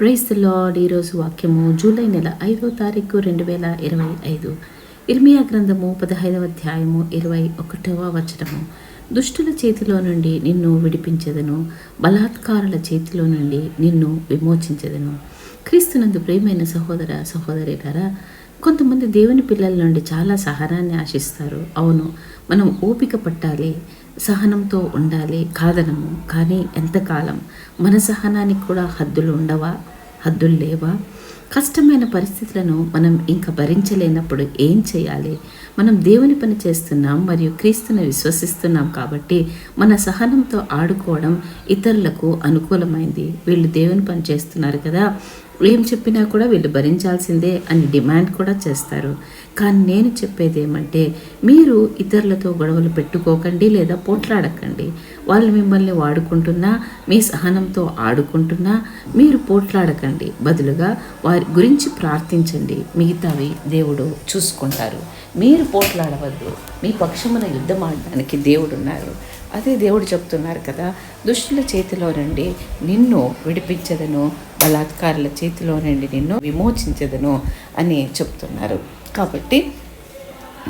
Price lord ఈరోజు వాక్యము July నెల ఐదో తారీఖు రెండు వేల ఇరవై ఐదు. ఇర్మియా గ్రంథము పదహైదవ అధ్యాయము ఇరవై ఒకటవ వచనము. దుష్టుల చేతిలో నుండి నిన్ను విడిపించదను. బలాత్కారుల చేతిలో నుండి నిన్ను విమోచించదను. క్రీస్తునందు ప్రియమైన సహోదర సహోదరిలారా కొంతమంది దేవుని పిల్లల నుండి చాలా సహనాన్ని ఆశిస్తారు. అవును మనం ఓపిక పట్టాలి సహనంతో ఉండాలి కాదనము. కానీ ఎంతకాలం? మన సహనానికి కూడా హద్దులు ఉండవా? హద్దులు లేవా? కష్టమైన పరిస్థితులను మనం ఇంకా భరించలేనప్పుడు ఏం చేయాలి? మనం దేవుని పని చేస్తున్నాం మరియు క్రీస్తుని విశ్వసిస్తున్నాం కాబట్టి మన సహనంతో ఆడుకోవడం ఇతరులకు అనుకూలమైంది. వీళ్ళు దేవుని పని చేస్తున్నారు కదా ఏం చెప్పినా కూడా వీళ్ళు భరించాల్సిందే అని డిమాండ్ కూడా చేస్తారు. కానీ నేను చెప్పేది ఏమంటే మీరు ఇతరులతో గొడవలు పెట్టుకోకండి లేదా పోట్లాడకండి. వాళ్ళు మిమ్మల్ని వాడుకుంటున్నా మీ సహనంతో ఆడుకుంటున్నా మీరు పోట్లాడకండి. బదులుగా వారి గురించి ప్రార్థించండి. మిగతావి దేవుడు చూసుకుంటారు. మీరు పోట్లాడవద్దు. మీ పక్షమున యుద్ధం ఆడడానికి దేవుడు ఉన్నారు అదే దేవుడు చెప్తున్నారు కదా దుష్టుల చేతిలో నుండి నిన్ను విడిపించదను బలాత్కారుల చేతిలో నుండి నిన్ను విమోచించదను అని చెప్తున్నారు. కాబట్టి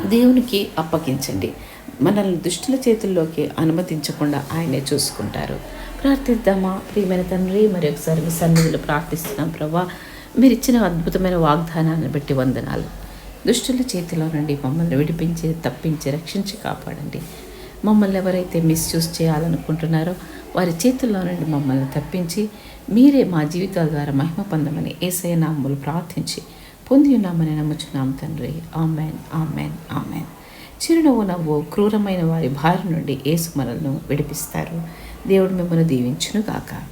దేవునికి అప్పగించండి. మనల్ని దుష్టుల చేతుల్లోకి అనుమతించకుండా ఆయనే చూసుకుంటారు. ప్రార్థిద్దామా? ప్రియమైన తండ్రి మరి ఒకసారి మీ సన్నిధిలో ప్రార్థిస్తున్నాం. ప్రభా మీరు ఇచ్చిన అద్భుతమైన వాగ్దానాన్ని బట్టి వందనాలు. దుష్టుల చేతిలో నుండి మమ్మల్ని విడిపించి తప్పించి రక్షించి కాపాడండి. మమ్మల్ని ఎవరైతే మిస్యూజ్ చేయాలనుకుంటున్నారో వారి చేతుల్లో నుండి మమ్మల్ని తప్పించి మీరే మా జీవితాల ద్వారా మహిమ పొందమని ఏసయ నామములు ప్రార్థించి పొంది ఉన్నామని నమ్ముచున్నాం తండ్రి. Amen amen amen. చిరునవ్వు నవ్వు క్రూరమైన వారి భార్య నుండి ఏసు మనల్ని విడిపిస్తారు. దేవుడు మిమ్మల్ని దీవించునుగాక.